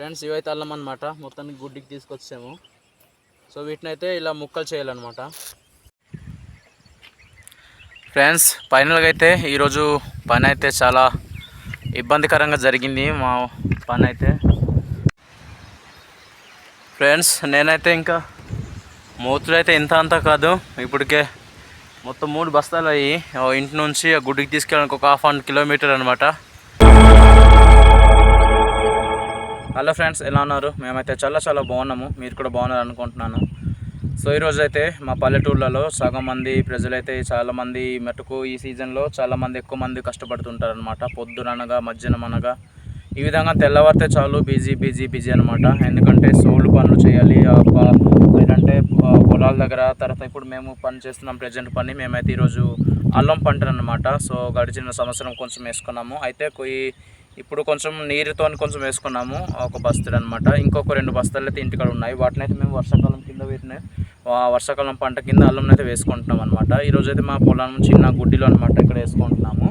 Friends ఇవైతే అల్లం అనమాట మొత్తానికి గుడ్డికి తీసుకొచ్చాము. సో వీటిని అయితే ఇలా ముక్కలు చేయాలన్నమాట. ఫ్రెండ్స్ ఫైనల్గా అయితే ఈరోజు పని అయితే చాలా ఇబ్బందికరంగా జరిగింది. మా పని అయితే ఫ్రెండ్స్ నేనైతే ఇంకా మూతులు అయితే ఇంత అంతా కాదు. ఇప్పటికే మొత్తం మూడు బస్తాలు అయ్యి ఇంటి నుంచి ఆ గుడికి తీసుకెళ్ళడానికి ఒక హాఫ్ వన్ కిలోమీటర్ అనమాట హలో ఫ్రెండ్స్ ఎలా ఉన్నారు? మేమైతే చాలా చాలా బాగున్నాము. మీరు కూడా బాగున్నారు అనుకుంటున్నాను. సో ఈరోజు అయితే మా పల్లెటూర్లలో సగం మంది ప్రజలైతే చాలామంది మెటుకు ఈ సీజన్లో చాలామంది ఎక్కువ మంది కష్టపడుతుంటారు అనమాట పొద్దుననగా మధ్యాహ్నం అనగా. ఈ విధంగా తెల్లవారితే చాలు బిజీ బిజీ బిజీ అనమాట ఎందుకంటే సోలు పనులు చేయాలి. ఏంటంటే లేదంటే పొలాల దగ్గర తర్వాత ఇప్పుడు మేము పని చేస్తున్నాం ప్రజెంట్ పని. మేమైతే ఈరోజు అల్లం పంట అనమాట సో గడిచిన సంవత్సరం కొంచెం వేసుకున్నాము. అయితే కొయ్యి ఇప్పుడు కొంచెం నీరుతో కొంచెం వేసుకున్నాము ఒక బస్తలు అనమాట ఇంకొక రెండు బస్తాలు అయితే ఇంటికాడ ఉన్నాయి. వాటిని అయితే మేము వర్షాకాలం కింద వీటిని వర్షాకాలం పంట కింద అల్లం అయితే వేసుకుంటున్నాం అనమాట ఈరోజు అయితే మా పొలం చిన్న గుడ్డిలో అనమాట ఇక్కడ వేసుకుంటున్నాము.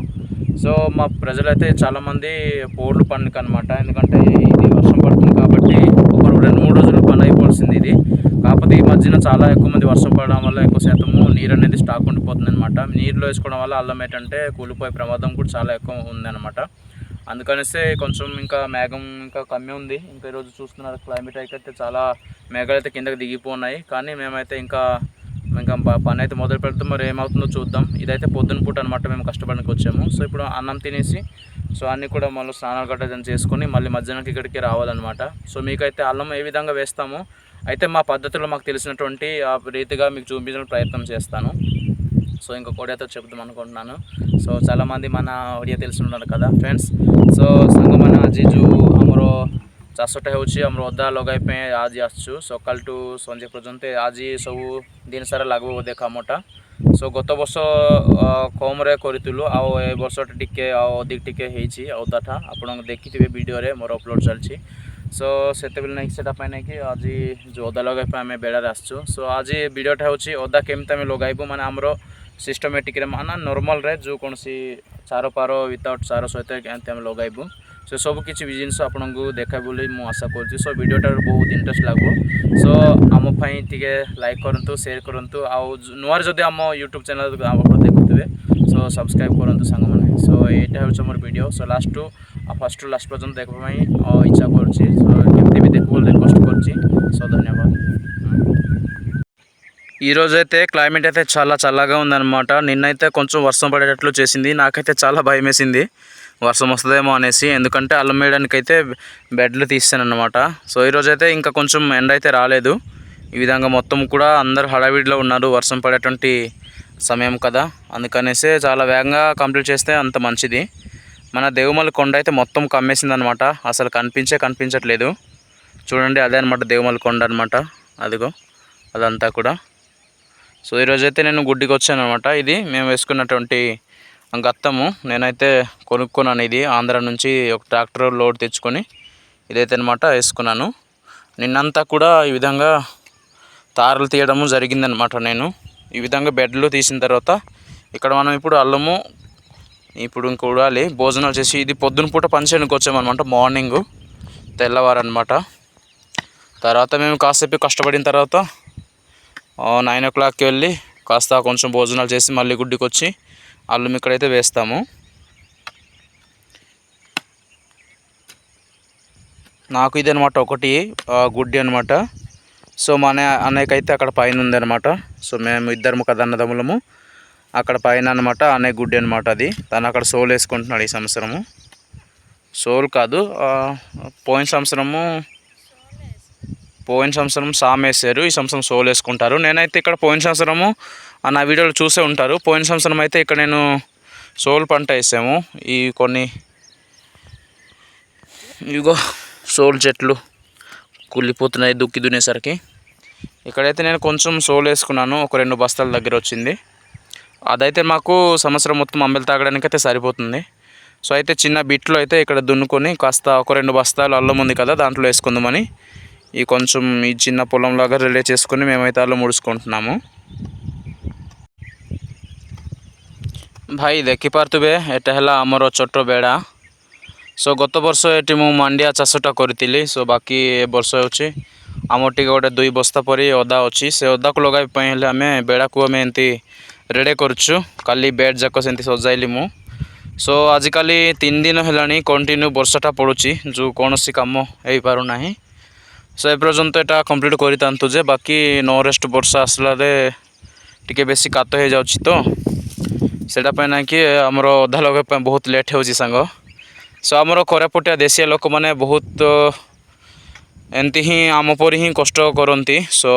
సో మా ప్రజలైతే చాలామంది పోర్లు పండుగ అనమాట ఎందుకంటే ఇది వర్షం పడుతుంది కాబట్టి ఒక రెండు మూడు రోజులు పని అయిపోవాల్సింది ఇది. కాకపోతే ఈ మధ్యన చాలా ఎక్కువ మంది వర్షం పడడం వల్ల ఎక్కువ శాతము నీరు అనేది స్టాక్ ఉండిపోతుంది అనమాట నీరులో వేసుకోవడం వల్ల అల్లం ఏంటంటే కూలిపోయే ప్రమాదం కూడా చాలా ఎక్కువ ఉందన్నమాట అందుకనేస్తే కొంచెం ఇంకా మేఘం ఇంకా కమ్మి ఉంది. ఇంకా ఈరోజు చూస్తున్నారు క్లైమేట్ అయితే చాలా మేఘాలు అయితే కిందకి దిగిపోన్నాయి కానీ మేమైతే ఇంకా ఇంకా పని అయితే మొదలు పెడతాం మరి ఏమవుతుందో చూద్దాం. ఇదైతే పొద్దున పూట అనమాట మేము కష్టపడానికి వచ్చాము. సో ఇప్పుడు అన్నం తినేసి సో అన్నీ కూడా మళ్ళీ స్నానాలు గట్రా చేసుకొని మళ్ళీ మధ్యాహ్నానికి ఇక్కడికి రావాలన్నమాట. సో మీకైతే అల్లం ఏ విధంగా వేస్తామో? అయితే మా పద్ధతిలో మాకు తెలిసినటువంటి ఆ రీతిగా మీకు చూపించడం ప్రయత్నం చేస్తాను. సో ఇంకొక ఒడియాతో చెప్దాం అనుకుంటున్నాను సో చాలామంది మన ఒడియా తెలిసి ఉన్నారు కదా ఫ్రెండ్స్ సో సంగమన జీజు అమరో ଚାଷଟା ହେଉଛି ଆମର ଅଧା ଲଗାଇବା ପାଇଁ ଆଜି ଆସିଛୁ ସକାଳଠୁ ସଞ୍ଜ ପର୍ଯ୍ୟନ୍ତ ଆଜି ସବୁ ଦିନ ସାରା ଲାଗିବ ବୋଧେ କାମଟା ସୋ ଗତ ବର୍ଷ କମ୍ରେ କରିଥିଲୁ ଆଉ ଏ ବର୍ଷଟା ଟିକେ ଆଉ ଅଧିକ ଟିକେ ହେଇଛି ଅଧାଟା ଆପଣ ଦେଖିଥିବେ ଭିଡ଼ିଓରେ ମୋର ଅପଲୋଡ଼ ଚାଲିଛି ସୋ ସେତେବେଳେ ନାଇକି ସେଟା ପାଇଁ ନାଇକି ଆଜି ଯେଉଁ ଅଦା ଲଗାଇବା ପାଇଁ ଆମେ ବେଳାରେ ଆସିଛୁ ସୋ ଆଜି ଭିଡ଼ିଓଟା ହେଉଛି ଅଦା କେମିତି ଆମେ ଲଗାଇବୁ ମାନେ ଆମର ସିଷ୍ଟମେଟିକ୍ରେ ମାନେ ନର୍ମାଲ୍ରେ ଯେଉଁକୌଣସି ସାର ଫାର ୱିଥଆଉଟ୍ ସାର ସହିତ କେମିତି ଆମେ ଲଗାଇବୁ ସେସବୁ କିଛି ବି ଜିନିଷ ଆପଣଙ୍କୁ ଦେଖାଇବୁ ବୋଲି ମୁଁ ଆଶା କରୁଛି ସୋ ଭିଡ଼ିଓଟା ବହୁତ ଇଣ୍ଟରେଷ୍ଟ ଲାଗିବ ସୋ ଆମ ପାଇଁ ଟିକେ ଲାଇକ୍ କରନ୍ତୁ ସେୟାର କରନ୍ତୁ ଆଉ ନୂଆରେ ଯଦି ଆମ ୟୁଟ୍ୟୁବ୍ ଚ୍ୟାନେଲ୍ ଆପଣ ଦେଖୁଥିବେ ସୋ ସବସ୍କ୍ରାଇବ୍ କରନ୍ତୁ ସାଙ୍ଗମାନେ ସୋ ଏଇଟା ହେଉଛି ଆମର ଭିଡ଼ିଓ ସୋ ଲାଷ୍ଟରୁ ଫାର୍ଷ୍ଟରୁ ଲାଷ୍ଟ ପର୍ଯ୍ୟନ୍ତ ଦେଖିବା ପାଇଁ ଇଚ୍ଛା କରୁଛି ସୋ କେମିତି ବି ଦେଖିବ ବୋଲି କଷ୍ଟ କରୁଛି ସୋ ଧନ୍ୟବାଦ ఈరోజు అయితే క్లైమేట్ అయితే చాలా చల్లగా ఉందన్నమాట. నిన్నైతే కొంచెం వర్షం పడేటట్లు చేసింది. నాకైతే చాలా భయం వేసింది వర్షం వస్తుందేమో అనేసి. ఎందుకంటే అల్లం వేయడానికి అయితే బెడ్లు తీస్తాను అనమాట సో ఈరోజు అయితే ఇంకా కొంచెం ఎండ అయితే రాలేదు. ఈ విధంగా మొత్తం కూడా అందరు హడావిడిలో ఉన్నారు. వర్షం పడేటువంటి సమయం కదా. అందుకనేసి చాలా వేగంగా కంప్లీట్ చేస్తే అంత మంచిది. మన దేవుమల కొండ అయితే మొత్తం కమ్మేసింది అనమాట అసలు కనిపించే కనిపించట్లేదు. చూడండి అదే అనమాట దేవుమల కొండ అనమాట అదిగో అదంతా కూడా. సో ఈరోజైతే అయితే నేను గుడ్డికి వచ్చాను అనమాట ఇది మేము వేసుకున్నటువంటి గత్తము. నేనైతే కొనుక్కున్నాను ఇది. ఆంధ్ర నుంచి ఒక ట్రాక్టర్ లోడ్ తెచ్చుకొని ఇదైతే అనమాట వేసుకున్నాను. నిన్నంతా కూడా ఈ విధంగా తారలు తీయడము జరిగిందనమాట నేను. ఈ విధంగా బెడ్లు తీసిన తర్వాత ఇక్కడ మనం ఇప్పుడు అల్లము ఇప్పుడు ఇంక భోజనాలు చేసి ఇది పొద్దున పూట పనిచేయడానికి వచ్చామన్నమాట మార్నింగ్ తెల్లవారనమాట తర్వాత మేము కాసేపు కష్టపడిన తర్వాత నైన్ ఓ క్లాక్కి వెళ్ళి కాస్త కొంచెం భోజనాలు చేసి మళ్ళీ గుడ్డికి వచ్చి అల్లం ఇక్కడైతే వేస్తాము. నాకు ఇది అనమాట ఒకటి గుడ్డి అనమాట. సో మా అనేక అయితే అక్కడ పైన ఉందన్నమాట సో మేము ఇద్దరము కదన్నదమ్ములము అక్కడ పైన అనమాట అన్నయ్య గుడ్డి అనమాట అది. తను అక్కడ సోల్ వేసుకుంటున్నాడు ఈ సంవత్సరము. సోల్ కాదు పోయిన సంవత్సరము పోయిన సంవత్సరం సామ్ వేసారు ఈ సంవత్సరం సోల్ వేసుకుంటారు. నేనైతే ఇక్కడ పోయిన సంవత్సరము ఆ నా వీడియోలు చూసే ఉంటారు. పోయిన సంవత్సరం అయితే ఇక్కడ నేను సోల్ పంట వేసాము. ఈ కొన్ని ఇగో సోల్ చెట్లు కుళ్ళిపోతున్నాయి దుక్కి దున్నేసరికి. ఇక్కడైతే నేను కొంచెం సోల్ వేసుకున్నాను. ఒక రెండు బస్తాల దగ్గర వచ్చింది. అదైతే మాకు సంవత్సరం మొత్తం అంబెలు తాగడానికి అయితే సరిపోతుంది. సో అయితే చిన్న బిట్లో అయితే ఇక్కడ దున్నుకొని కాస్త ఒక రెండు బస్తాలు అల్లం ఉంది కదా దాంట్లో వేసుకుందామని. ఈ కొంచెం ఈ చిన్న పొలంలాగా రిలే చేసుకొని మేమైతే అల్లం ముడుచుకుంటున్నాము ଭାଇ ଦେଖିପାରୁଥିବେ ଏଇଟା ହେଲା ଆମର ଛୋଟ ବେଡ଼ା ସୋ ଗତ ବର୍ଷ ଏଠି ମୁଁ ମାଣ୍ଡିଆ ଚାଷଟା କରିଥିଲି ସୋ ବାକି ଏ ବର୍ଷ ହେଉଛି ଆମର ଟିକେ ଗୋଟେ ଦୁଇ ବସ୍ତା ପରି ଅଦା ଅଛି ସେ ଅଦାକୁ ଲଗାଇବା ପାଇଁ ହେଲେ ଆମେ ବେଳାକୁ ଆମେ ଏମିତି ରେଡ଼ି କରୁଛୁ କାଲି ବେଡ଼୍ ଯାକ ସେମିତି ସଜାଇଲି ମୁଁ ସୋ ଆଜିକାଲି ତିନି ଦିନ ହେଲାଣି କଣ୍ଟିନ୍ୟୁ ବର୍ଷାଟା ପଡ଼ୁଛି ଯେଉଁ କୌଣସି କାମ ହେଇପାରୁନାହିଁ ସୋ ଏପର୍ଯ୍ୟନ୍ତ ଏଇଟା କମ୍ପ୍ଲିଟ୍ କରିଥାନ୍ତୁ ଯେ ବାକି ନ ରେଷ୍ଟ ବର୍ଷା ଆସିଲାରେ ଟିକେ ବେଶୀ କାତ ହେଇଯାଉଛି ତ ସେଇଟା ପାଇଁ ନାଇଁ କି ଆମର ଅଧା ଲଗାଇବା ପାଇଁ ବହୁତ ଲେଟ୍ ହେଉଛି ସାଙ୍ଗ ସୋ ଆମର କୋରାପୁଟିଆ ଦେଶୀୟ ଲୋକମାନେ ବହୁତ ଏମିତି ହିଁ ଆମ ପରି ହିଁ କଷ୍ଟ କରନ୍ତି ସୋ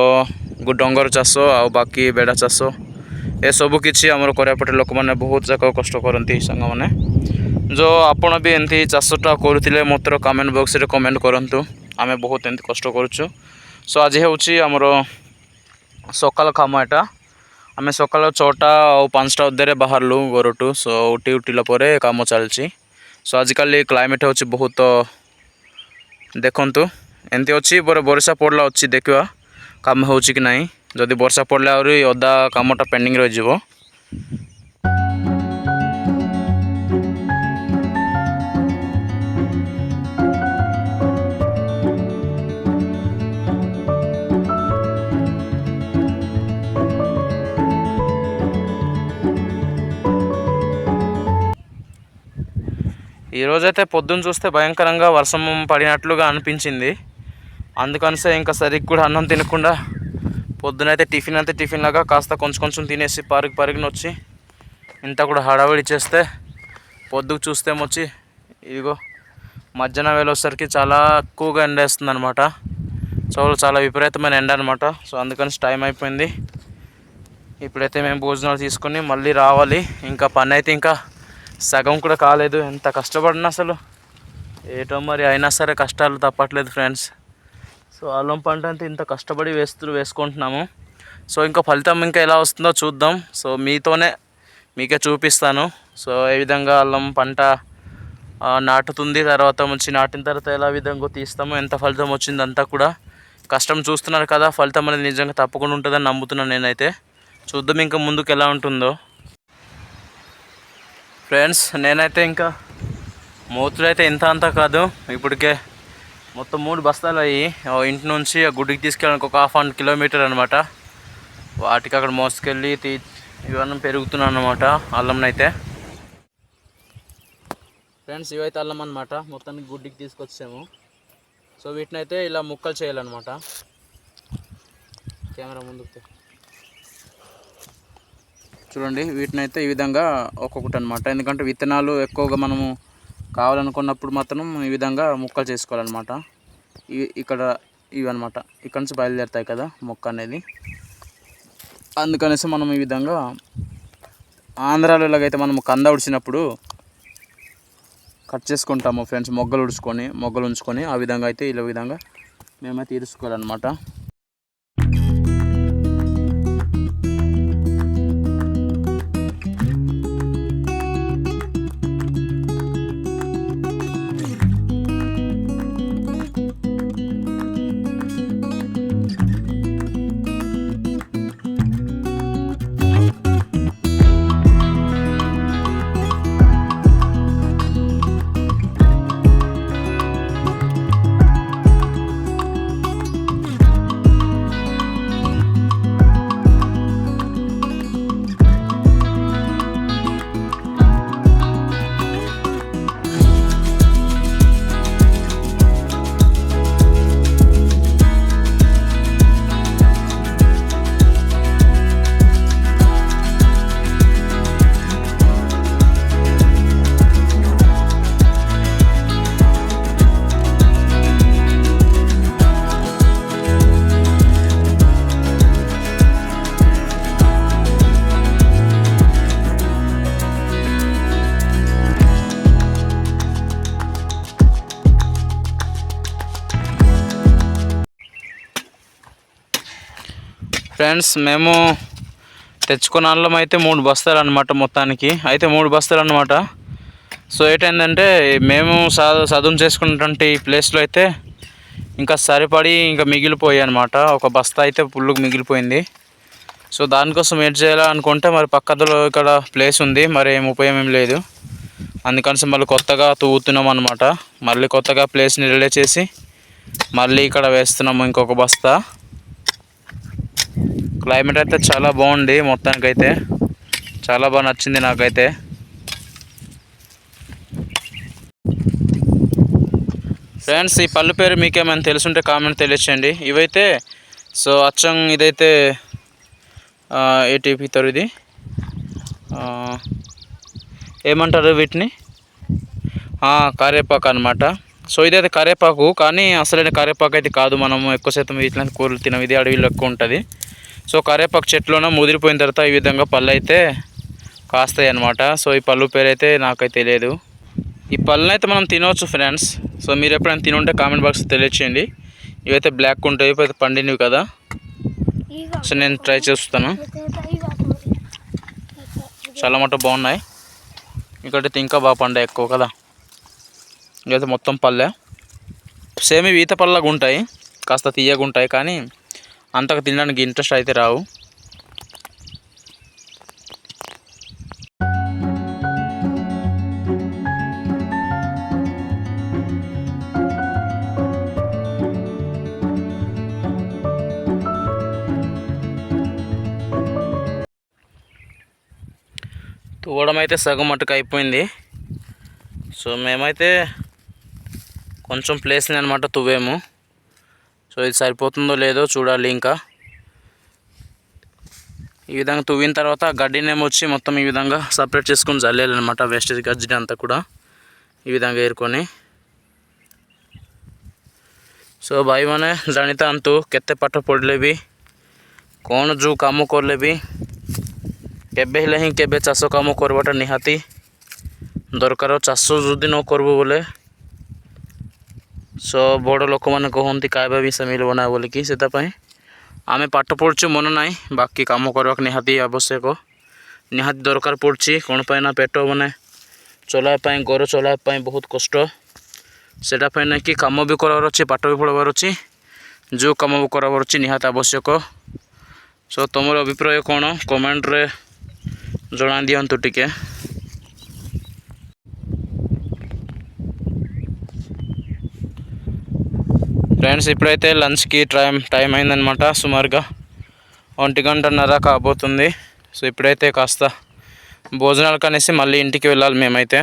ଡଙ୍ଗର ଚାଷ ଆଉ ବାକି ବେଡ଼ା ଚାଷ ଏସବୁ କିଛି ଆମର କୋରାପୁଟ ଲୋକମାନେ ବହୁତ ଯାକ କଷ୍ଟ କରନ୍ତି ସାଙ୍ଗମାନେ ଯେଉଁ ଆପଣ ବି ଏମିତି ଚାଷଟା କରୁଥିଲେ ମାତ୍ର କମେଣ୍ଟ ବକ୍ସରେ କମେଣ୍ଟ କରନ୍ତୁ ଆମେ ବହୁତ ଏମିତି କଷ୍ଟ କରୁଛୁ ସୋ ଆଜି ହେଉଛି ଆମର ସକାଳ କାମ ଏଇଟା ଆମେ ସକାଳ ଛଅଟା ଆଉ ପାଞ୍ଚଟା ଅଧେରେ ବାହାରିଲୁ ଘରଠୁ ସୋ ଉଠି ଉଠିଲା ପରେ କାମ ଚାଲିଛି ସୋ ଆଜିକାଲି କ୍ଲାଇମେଟ୍ ହେଉଛି ବହୁତ ଦେଖନ୍ତୁ ଏମିତି ଅଛି ପରେ ବର୍ଷା ପଡ଼ିଲା ଅଛି ଦେଖିବା କାମ ହେଉଛି କି ନାହିଁ ଯଦି ବର୍ଷା ପଡ଼ିଲେ ଆହୁରି ଅଧା କାମଟା ପେଣ୍ଡିଂ ରହିଯିବ ఈరోజైతే పొద్దున్న చూస్తే భయంకరంగా వర్షం పడినట్లుగా అనిపించింది. అందుకనిసే ఇంకా సరిగ్గా కూడా అన్నం తినకుండా పొద్దునైతే టిఫిన్ అయితే టిఫిన్ లాగా కాస్త కొంచెం కొంచెం తినేసి పరుగు పరుగుని వచ్చి ఇంత కూడా హడావిడి చేస్తే పొద్దుకు చూస్తేమొచ్చి ఇదిగో మధ్యాహ్నం వెళ్ళేసరికి చాలా ఎక్కువగా ఎండ వేస్తుంది అనమాట సో చాలా విపరీతమైన ఎండ అనమాట సో అందుకని టైం అయిపోయింది. ఇప్పుడైతే మేము భోజనాలు తీసుకొని మళ్ళీ రావాలి. ఇంకా పని అయితే ఇంకా సగం కూడా కాలేదు. ఎంత కష్టపడినా అసలు. ఏటో మరి అయినా సరే కష్టాలు తప్పట్లేదు ఫ్రెండ్స్. సో అల్లం పంట అంతా ఇంత కష్టపడి వేస్తూ వేసుకుంటున్నాము. సో ఇంకా ఫలితం ఇంకా ఎలా వస్తుందో చూద్దాం. సో మీతోనే మీకే చూపిస్తాను. సో ఏ విధంగా అల్లం పంట నాటుతుంది తర్వాత వచ్చి నాటిన తర్వాత ఎలా విధంగా తీస్తామో ఎంత ఫలితం వచ్చిందంతా కూడా కష్టం చూస్తున్నారు కదా. ఫలితం అనేది నిజంగా తప్పకుండా ఉంటుందని నమ్ముతున్నాను నేనైతే. చూద్దాం ఇంకా ముందుకు ఎలా ఉంటుందో. ఫ్రెండ్స్ నేనైతే ఇంకా మూతులు అయితే ఇంత అంతా కాదు. ఇప్పటికే మొత్తం మూడు బస్తాలు అయ్యి ఇంటి నుంచి ఆ గుడికి తీసుకెళ్ళడానికి ఒక హాఫ్ అండ్ కిలోమీటర్ అనమాట వాటికి అక్కడ మోసుకెళ్ళి తీ ఇవన్నీ పెరుగుతున్నాను అనమాట అల్లంనైతే. ఫ్రెండ్స్ ఇవైతే అల్లం అనమాట మొత్తానికి గుడ్డికి తీసుకొచ్చాము. సో వీటిని అయితే ఇలా ముక్కలు చేయాలన్నమాట. కెమెరా ముందుకు చూడండి వీటిని అయితే ఈ విధంగా ఒక్కొక్కటి అనమాట ఎందుకంటే విత్తనాలు ఎక్కువగా మనము కావాలనుకున్నప్పుడు మాత్రం ఈ విధంగా ముక్కలు చేసుకోవాలన్నమాట. ఇవి ఇక్కడ ఇవి ఇక్కడ నుంచి బయలుదేరుతాయి కదా మొక్క అనేది. అందుకనేసి మనం ఈ విధంగా ఆంధ్రాలో ఇలాగైతే మనం కంద ఉడిచినప్పుడు కట్ చేసుకుంటాము ఫ్రెండ్స్. మొగ్గలు ఉడుచుకొని మొగ్గలు ఉంచుకొని ఆ విధంగా అయితే ఇలా విధంగా మేమైతే ఇరుచుకోవాలన్నమాట ఫ్రెండ్స్ మేము తెచ్చుకున్న అల్లం అయితే మూడు బస్తాలు అనమాట మొత్తానికి. అయితే మూడు బస్తాలు అనమాట సో ఏంటంటే మేము చదువు చేసుకున్నటువంటి ప్లేస్లో అయితే ఇంకా సరిపడి ఇంకా మిగిలిపోయాయి అనమాట ఒక బస్తా అయితే పుల్లుకు మిగిలిపోయింది. సో దానికోసం ఏం చేయాలా అనుకుంటే మరి పక్కలో ఇక్కడ ప్లేస్ ఉంది. మరి ఏం ఉపయోగం ఏం లేదు. అందుకని మళ్ళీ కొత్తగా తవ్వుతున్నాం అనమాట మళ్ళీ కొత్తగా ప్లేస్ని రిలే చేసి మళ్ళీ ఇక్కడ వేస్తున్నాము ఇంకొక బస్తా. క్లైమేట్ అయితే చాలా బాగుంది మొత్తానికైతే. చాలా బాగా నచ్చింది నాకైతే. ఫ్రెండ్స్ ఈ పళ్ళు పేరు మీకేమైనా తెలుసుంటే కామెంట్ తెలియచేయండి. ఇవైతే సో అచ్చం ఇదైతే ఏటీపీ తరు ఇది. ఏమంటారు వీటిని? కరేపాకు అనమాట సో ఇదైతే కరేపాకు కానీ అసలైన కరేపాకు అయితే కాదు మనము ఎక్కువ శాతం ఇట్లాంటి కూరలు తినం ఇది అడవిలో ఎక్కువ ఉంటుంది. సో కరేపాకు చెట్లోన ముదిరిపోయిన తర్వాత ఈ విధంగా పళ్ళు అయితే కాస్తాయి అనమాట సో ఈ పళ్ళు పేరు అయితే నాకైతే తెలియదు ఈ పళ్ళని అయితే మనం తినవచ్చు ఫ్రెండ్స్. సో మీరు ఎప్పుడైనా తినుంటే కామెంట్ బాక్స్ తెలియచేయండి. ఇవైతే బ్లాక్ ఉంటాయి ఇవైతే పండినవి కదా. సో నేను ట్రై చేస్తాను. చాలా మటు బాగున్నాయి. ఇక్కడైతే ఇంకా బాగా పండాయి ఎక్కువ కదా. ఇదైతే మొత్తం పళ్ళే. సేమ్ ఇవి ఈత పళ్ళగా ఉంటాయి. కాస్త తీయగా ఉంటాయి కానీ అంతగా తినడానికి ఇంట్రెస్ట్ అయితే రావు. తువ్వడం అయితే సగం మట్టుకు అయిపోయింది. సో మేమైతే కొంచెం ప్లేస్ని అనమాట తువ్వేము. సో ఇది సరిపోతుందో లేదో చూడాలి ఇంకా. ఈ విధంగా తువ్విన తర్వాత గడ్డినేమో వచ్చి మొత్తం ఈ విధంగా సపరేట్ చేసుకుని చల్లేయాలన్నమాట వేస్టేజ్ గడ్డి అంతా కూడా ఈ విధంగా ఏరుకొని. సో भाई मैंने జనిత అంతు केते పట్ట पढ़ले కోన జూ కమ్ము कम కెబ్బే भी కెబ్బే చస్సో కమ్ము केबे నిహతి దొరకరో చస్సు జుద్దినో दरकार चाष ସୋ ବଡ଼ ଲୋକମାନେ କହନ୍ତି ଖାଇବା ବି ସେ ମିଳିବ ନାହିଁ ବୋଲିକି ସେଥିପାଇଁ ଆମେ ପାଠ ପଢ଼ୁଛୁ ମନ ନାହିଁ ବାକି କାମ କରିବାକୁ ନିହାତି ଆବଶ୍ୟକ ନିହାତି ଦରକାର ପଡ଼ୁଛି କ'ଣ ପାଇଁ ନା ପେଟ ମାନେ ଚଲାଇବା ପାଇଁ ଘର ଚଲାଇବା ପାଇଁ ବହୁତ କଷ୍ଟ ସେଇଟା ପାଇଁ ନାଇଁ କାମ ବି କରିବାର ଅଛି ପାଠ ବି ପଢ଼ିବାର ଅଛି ଯେଉଁ କାମ ବି କରିବାର ଅଛି ନିହାତି ଆବଶ୍ୟକ ସୋ ତୁମର ଅଭିପ୍ରାୟ କ'ଣ କମେଣ୍ଟରେ ଜଣାଇ ଦିଅନ୍ତୁ ଟିକେ ఫ్రెండ్స్ ఇప్పుడైతే లంచ్కి టైం టైం అయిందనమాట సుమారుగా. ఒంటి గంటన్నర కాబోతుంది. సో ఇప్పుడైతే కాస్త భోజనాలు కనేసి మళ్ళీ ఇంటికి వెళ్ళాలి మేమైతే.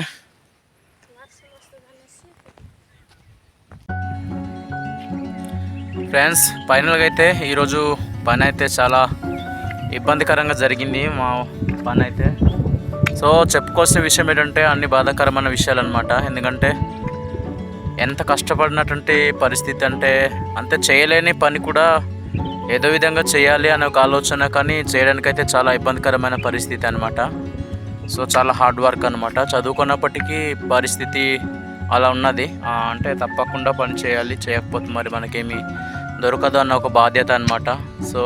ఫ్రెండ్స్ ఫైనల్గా అయితే ఈరోజు పని అయితే చాలా ఇబ్బందికరంగా జరిగింది మా పని అయితే సో చెప్పుకోవాల్సిన విషయం ఏంటంటే అన్ని బాధాకరమైన విషయాలు అనమాట ఎందుకంటే ఎంత కష్టపడినటువంటి పరిస్థితి అంటే అంతే చేయలేని పని కూడా ఏదో విధంగా చేయాలి అనే ఒక ఆలోచన కానీ చేయడానికైతే చాలా ఇబ్బందికరమైన పరిస్థితి అనమాట సో చాలా హార్డ్ వర్క్ అనమాట చదువుకున్నప్పటికీ పరిస్థితి అలా ఉన్నది. అంటే తప్పకుండా పని చేయాలి చేయకపోతే మరి మనకేమి దొరకదు అన్న ఒక బాధ్యత అనమాట సో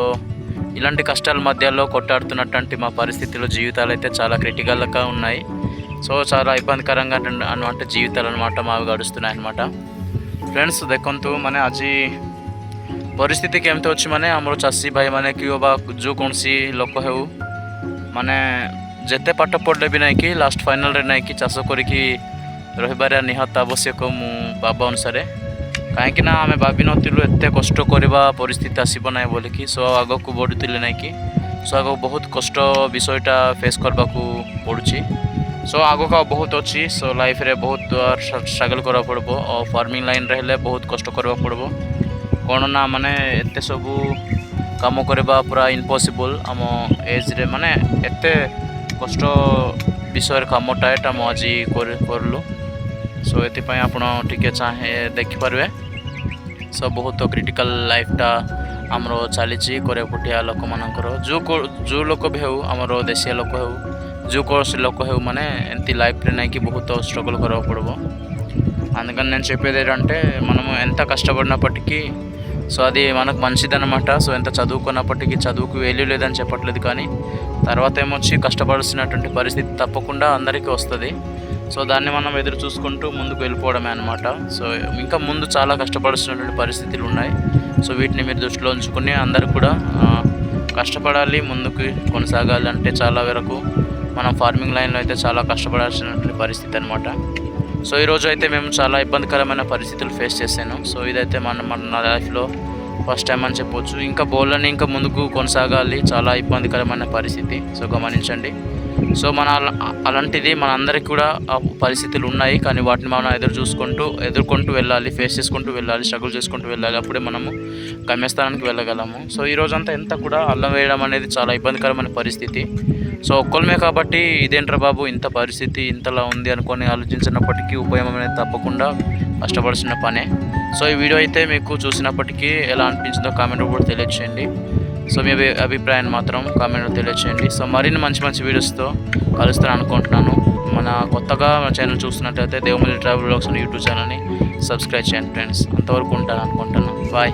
ఇలాంటి కష్టాల మధ్యలో కొట్టాడుతున్నటువంటి మా పరిస్థితిలో జీవితాలు అయితే చాలా క్రిటికల్గా ఉన్నాయి. సో చాలా ఇబ్బందికరంగా అనమాట జీవితాలు అనమాట మావి గడుస్తున్నాయి అనమాట ଫ୍ରେଣ୍ଡସ୍ ଦେଖନ୍ତୁ ମାନେ ଆଜି ପରିସ୍ଥିତି କେମିତି ଅଛି ମାନେ ଆମର ଚାଷୀ ଭାଇମାନେ କି ବା ଯେଉଁ କୌଣସି ଲୋକ ହେଉ ମାନେ ଯେତେ ପାଠ ପଢ଼ିଲେ ବି ନାହିଁ କି ଲାଷ୍ଟ ଫାଇନାଲ୍ରେ ନାହିଁ କି ଚାଷ କରିକି ରହିବାର ନିହାତି ଆବଶ୍ୟକ ମୁଁ ଭାବା ଅନୁସାରେ କାହିଁକି ନା ଆମେ ଭାବିନଥିଲୁ ଏତେ କଷ୍ଟ କରିବା ପରିସ୍ଥିତି ଆସିବ ନାହିଁ ବୋଲିକି ସୋ ଆଗକୁ ବଢ଼ୁଥିଲେ ନାହିଁ କି ସୋ ଆଗକୁ ବହୁତ କଷ୍ଟ ବିଷୟଟା ଫେସ୍ କରିବାକୁ ପଡ଼ୁଛି ସୋ ଆଗକୁ ଆଉ ବହୁତ ଅଛି ସୋ ଲାଇଫ୍ରେ ବହୁତ ଷ୍ଟ୍ରଗଲ୍ କରିବାକୁ ପଡ଼ିବ ଆଉ ଫାର୍ମିଂ ଲାଇନ୍ରେ ହେଲେ ବହୁତ କଷ୍ଟ କରିବାକୁ ପଡ଼ିବ କ'ଣ ନା ମାନେ ଏତେ ସବୁ କାମ କରିବା ପୁରା ଇମ୍ପସିବୁଲ୍ ଆମ ଏଜ୍ରେ ମାନେ ଏତେ କଷ୍ଟ ବିଷୟରେ କାମଟା ଏଇଟା ମୁଁ ଆଜି କରି- କରିଲୁ ସୋ ଏଥିପାଇଁ ଆପଣ ଟିକେ ଚାହେଁ ଦେଖିପାରିବେ ସୋ ବହୁତ କ୍ରିଟିକାଲ୍ ଲାଇଫ୍ଟା ଆମର ଚାଲିଛି କୋରେପଟିଆ ଲୋକମାନଙ୍କର ଯେଉଁ କୋ- ଯେଉଁ ଲୋକ ବି ହେଉ ଆମର ଦେଶୀୟ ଲୋକ ହେଉ ଯେଉଁ କୌଣସି ଲୋକ ହେଉ ମାନେ ଏମିତି ଲାଇଫ୍ରେ ନାଇଁକି ବହୁତ స్ట్రగుల్ କରିବାକୁ పడవ అందుకని నేను చెప్పేది ఏంటంటే మనము ఎంత కష్టపడినప్పటికీ సో అది మనకు మంచిదన్నమాట. సో ఎంత చదువుకున్నప్పటికీ చదువుకు వేల్యూ లేదని చెప్పట్లేదు కానీ తర్వాత ఏమొచ్చి కష్టపడాల్సినటువంటి పరిస్థితి తప్పకుండా అందరికీ వస్తుంది. సో దాన్ని మనం ఎదురు చూసుకుంటూ ముందుకు వెళ్ళిపోవడమే అనమాట సో ఇంకా ముందు చాలా కష్టపడాల్సినటువంటి పరిస్థితులు ఉన్నాయి. సో వీటిని మీరు దృష్టిలో ఉంచుకుని అందరికి కూడా కష్టపడాలి ముందుకు కొనసాగాలి అంటే చాలా వరకు మనం ఫార్మింగ్ లైన్లో అయితే చాలా కష్టపడాల్సినటువంటి పరిస్థితి అనమాట సో ఈరోజు అయితే మేము చాలా ఇబ్బందికరమైన పరిస్థితులు ఫేస్ చేశాను. సో ఇదైతే మన మన నా లైఫ్లో ఫస్ట్ టైం అని చెప్పొచ్చు. ఇంకా బౌలర్ని ఇంకా ముందుకు కొనసాగాలి. చాలా ఇబ్బందికరమైన పరిస్థితి. సో గమనించండి. సో మన అలాంటిది మన అందరికి కూడా పరిస్థితులు ఉన్నాయి. కానీ వాటిని మనం ఎదురు చూసుకుంటూ ఎదుర్కొంటూ వెళ్ళాలి. ఫేస్ చేసుకుంటూ వెళ్ళాలి. స్ట్రగుల్ చేసుకుంటూ వెళ్ళాలి. అప్పుడే మనము గమ్యస్థానానికి వెళ్ళగలము. సో ఈ రోజంతా ఎంత కూడా అల్లం వేయడం అనేది చాలా ఇబ్బందికరమైన పరిస్థితి. సో ఒక్కళ్ళమే కాబట్టి ఇదేంట్రా బాబు ఇంత పరిస్థితి ఇంతలా ఉంది అనుకొని ఆలోచించినప్పటికీ ఉపయోగం అనేది తప్పకుండా కష్టపడాల్సిన పనే. సో ఈ వీడియో అయితే మీకు చూసినప్పటికీ ఎలా అనిపించిందో కామెంట్ కూడా తెలియచేయండి. సో మీ అభిప్రాయాన్ని మాత్రం కామెంట్లో తెలియచేయండి. సో మరిన్ని మంచి మంచి వీడియోస్తో కలుస్తాను అనుకుంటున్నాను. మన కొత్తగా మన ఛానల్ చూస్తున్నట్టయితే దేవమల్లి ట్రావెల్ బ్లాగ్స్ యూట్యూబ్ ఛానల్ని సబ్స్క్రైబ్ చేయండి ఫ్రెండ్స్. అంతవరకు ఉంటాను అనుకుంటున్నాను. బాయ్.